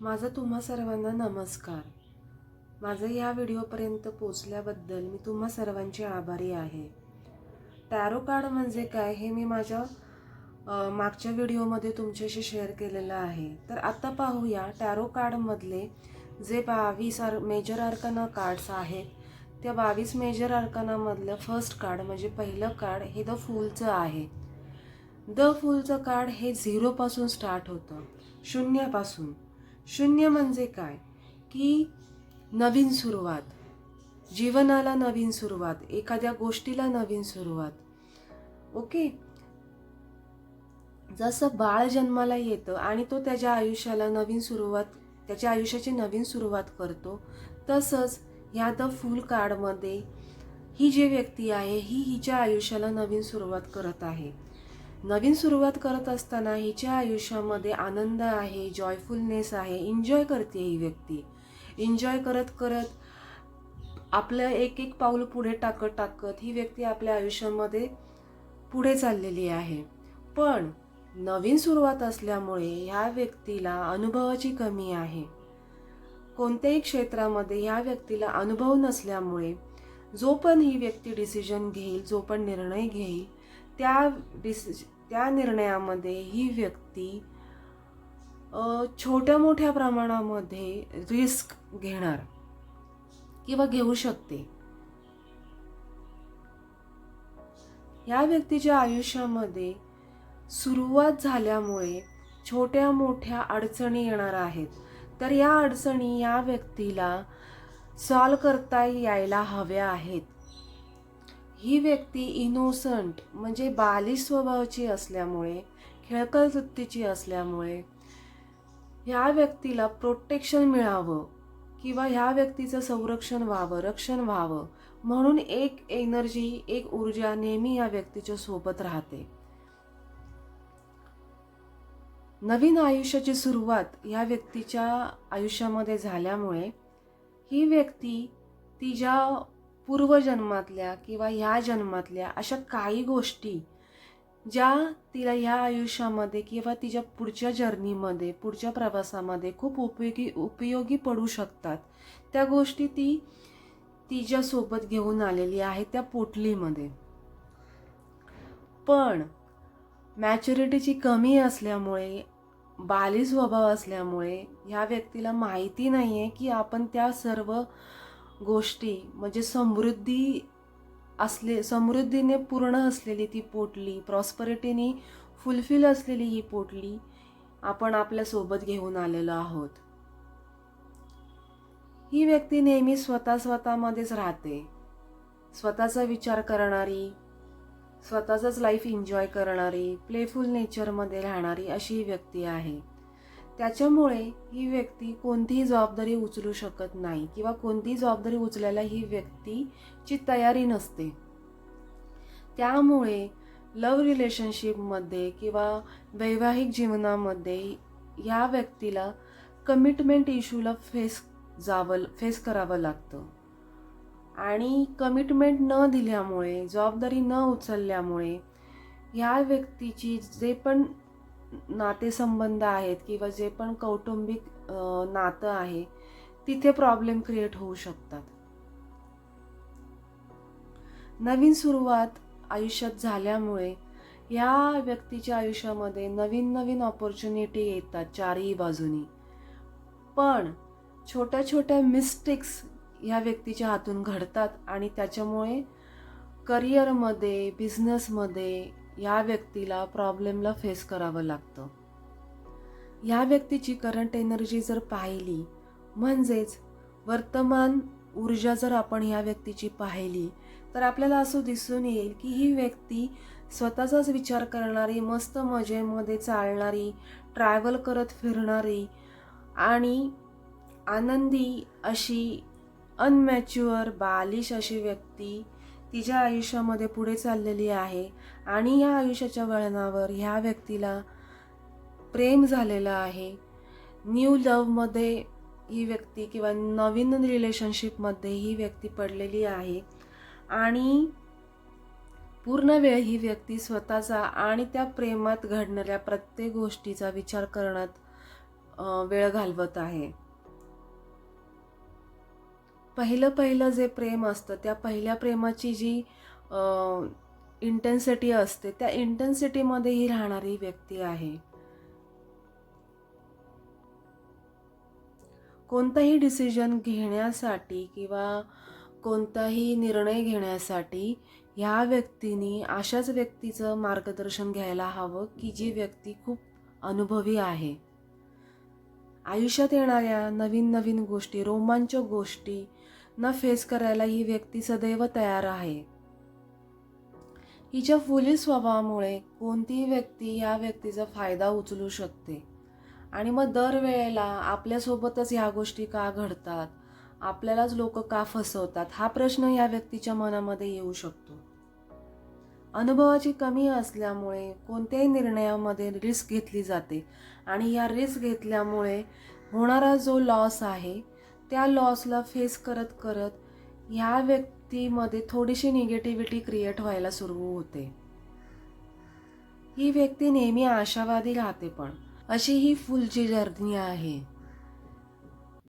माझा तुम्हा सर्वांना नमस्कार. माझं या व्हिडिओपर्यंत पोचल्याबद्दल मी तुम्हा सर्वांची आभारी आहे. टॅरो कार्ड म्हणजे काय हे मी माझ्या मागच्या व्हिडिओमध्ये तुमच्याशी शेअर केलेलं आहे. तर आता पाहूया टॅरो कार्डमधले जे बावीस आर मेजर अर्काना कार्ड्स आहेत त्या बावीस मेजर अर्कानामधलं फर्स्ट कार्ड म्हणजे पहिलं कार्ड हे द फूलचं आहे. द फूलचं कार्ड हे झिरोपासून स्टार्ट होतं शून्यापासून. शून्य म्हणजे काय? की नवीन सुरुवात. जीवनाला नवीन सुरुवात. एखाद्या गोष्टीला नवीन सुरुवात. ओके? जसं बाळ जन्माला येतं आणि तो त्याच्या आयुष्याला नवीन सुरुवात त्याच्या आयुष्याची नवीन सुरुवात करतो तसंच ह्या द फुल कार्डमध्ये ही जी व्यक्ती आहे ही हिच्या आयुष्याला नवीन सुरुवात करत आहे. नवीन सुरुवात करत असताना हिच्या आयुष्यामध्ये आनंद आहे जॉयफुलनेस आहे एन्जॉय करते ही व्यक्ती. एन्जॉय करत करत आपलं एक एक पाऊल पुढे टाकत टाकत ही व्यक्ती आपल्या आयुष्यामध्ये पुढे चाललेली आहे. पण नवीन सुरुवात असल्यामुळे ह्या व्यक्तीला अनुभवाची कमी आहे. कोणत्याही क्षेत्रामध्ये ह्या व्यक्तीला अनुभव नसल्यामुळे जो पण ही व्यक्ती डिसिजन घेईल जो पण निर्णय घेईल त्या डिस त्या निर्णयामध्ये ही व्यक्ती छोट्या मोठ्या प्रमाणामध्ये रिस्क घेणार किंवा घेऊ शकते. या व्यक्तीच्या आयुष्यामध्ये सुरुवात झाल्यामुळे छोट्या मोठ्या अडचणी येणार आहेत. तर या अडचणी या व्यक्तीला सॉल्व करता यायला हव्या आहेत. ही व्यक्ती इनोसंट म्हणजे बाली स्वभावाची असल्यामुळे खेळकर वृत्तीची असल्यामुळे ह्या व्यक्तीला प्रोटेक्शन मिळावं किंवा ह्या व्यक्तीचं संरक्षण व्हावं रक्षण व्हावं म्हणून एक एनर्जी एक ऊर्जा नेहमी या व्यक्तीच्या सोबत राहते. नवीन आयुष्याची सुरुवात या व्यक्तीच्या आयुष्यामध्ये झाल्यामुळे ही व्यक्ती तिच्या पूर्वजन्मातल्या किंवा ह्या जन्मातल्या अशा काही गोष्टी ज्या तिला ह्या आयुष्यामध्ये किंवा तिच्या पुढच्या जर्नीमध्ये पुढच्या प्रवासामध्ये खूप उपयोगी उपयोगी पडू शकतात. त्या गोष्टी ती तिच्यासोबत घेऊन आलेली आहे त्या पोटलीमध्ये. पण मॅच्युरिटीची कमी असल्यामुळे बाली स्वभाव असल्यामुळे ह्या व्यक्तीला माहिती नाही आहे की आपण त्या सर्व गोष्टी म्हणजे समृद्धी असले समृद्धीने पूर्ण असलेली ती पोटली प्रॉस्परिटीने फुलफिल असलेली ही पोटली आपण आपल्यासोबत घेऊन आलेलो आहोत. ही व्यक्ती नेहमी स्वतः स्वतःमध्येच राहते. स्वतःचा विचार करणारी स्वतःचाच लाईफ एन्जॉय करणारी प्लेफुल नेचरमध्ये राहणारी अशी ही व्यक्ती आहे. त्याच्यामुळे ही व्यक्ती कोणतीही जबाबदारी उचलू शकत नाही किंवा कोणतीही जबाबदारी उचलायला ही व्यक्तीची तयारी नसते. त्यामुळे लव रिलेशनशिपमध्ये किंवा वैवाहिक जीवनामध्ये ह्या व्यक्तीला कमिटमेंट इश्यूला फेस जावं फेस करावं लागतं. आणि कमिटमेंट न दिल्यामुळे जबाबदारी न उचलल्यामुळे ह्या व्यक्तीची जे पण नातेसंबंध आहेत किंवा जे पण कौटुंबिक नातं आहे तिथे प्रॉब्लेम क्रिएट होऊ शकतात. नवीन सुरुवात आयुष्यात झाल्यामुळे या व्यक्तीच्या आयुष्यामध्ये नवीन नवीन ऑपॉर्च्युनिटी येतात चारही बाजूनी. पण छोट्या छोट्या मिस्टेक्स ह्या व्यक्तीच्या हातून घडतात आणि त्याच्यामुळे करिअरमध्ये बिझनेसमध्ये या व्यक्तीला प्रॉब्लेमला फेस करावं लागतं. या व्यक्तीची करंट एनर्जी जर पाहिली म्हणजेच वर्तमान ऊर्जा जर आपण ह्या व्यक्तीची पाहिली तर आपल्याला असं दिसून येईल की ही व्यक्ती स्वतःचाच विचार करणारी मस्त मजेमध्ये चालणारी ट्रॅव्हल करत फिरणारी आणि आनंदी अशी अनमॅच्युअर बालिश अशी व्यक्ती तिच्या आयुष्यामध्ये पुढे चाललेली आहे आणि या आयुष्याच्या वळणावर ह्या व्यक्तीला प्रेम झालेलं आहे. न्यू लवमध्ये ही व्यक्ती किंवा नवीन रिलेशनशिपमध्ये ही व्यक्ती पडलेली आहे. आणि पूर्ण वेळ ही व्यक्ती स्वतःचा आणि त्या प्रेमात घडणाऱ्या प्रत्येक गोष्टीचा विचार करण्यात वेळ घालवत आहे. पहिलं पहिलं जे प्रेम असतं त्या पहिल्या प्रेमाची जी इंटेन्सिटी असते त्या इंटेन्सिटीमध्ये ही राहणारी व्यक्ती आहे. कोणताही डिसिजन घेण्यासाठी किंवा कोणताही निर्णय घेण्यासाठी ह्या व्यक्तीने अशाच व्यक्तीचं मार्गदर्शन घ्यायला हवं की जी व्यक्ती खूप अनुभवी आहे. आयुष्यात येणाऱ्या नवीन नवीन गोष्टी रोमांचक गोष्टी न फेस करायला ही व्यक्ती सदैव तयार आहे. हिच्या फुली स्वभावामुळे कोणतीही व्यक्ती या व्यक्तीचा फायदा उचलू शकते. आणि मग दरवेळेला आपल्यासोबतच ह्या गोष्टी का घडतात? आपल्यालाच लोक का फसवतात? हा प्रश्न या व्यक्तीच्या मनामध्ये येऊ शकतो. अनुभवाची कमी असल्यामुळे कोणत्याही निर्णयामध्ये रिस्क घेतली जाते. आणि या रिस्क घेतल्यामुळे होणारा जो लॉस आहे त्या लॉसला फेस करत करत ह्या व्यक्तीमध्ये थोडीशी निगेटिव्हिटी क्रिएट व्हायला सुरू होते. ही व्यक्ती नेहमी आशावादी राहते पण अशी ही फुलची जर्नी आहे.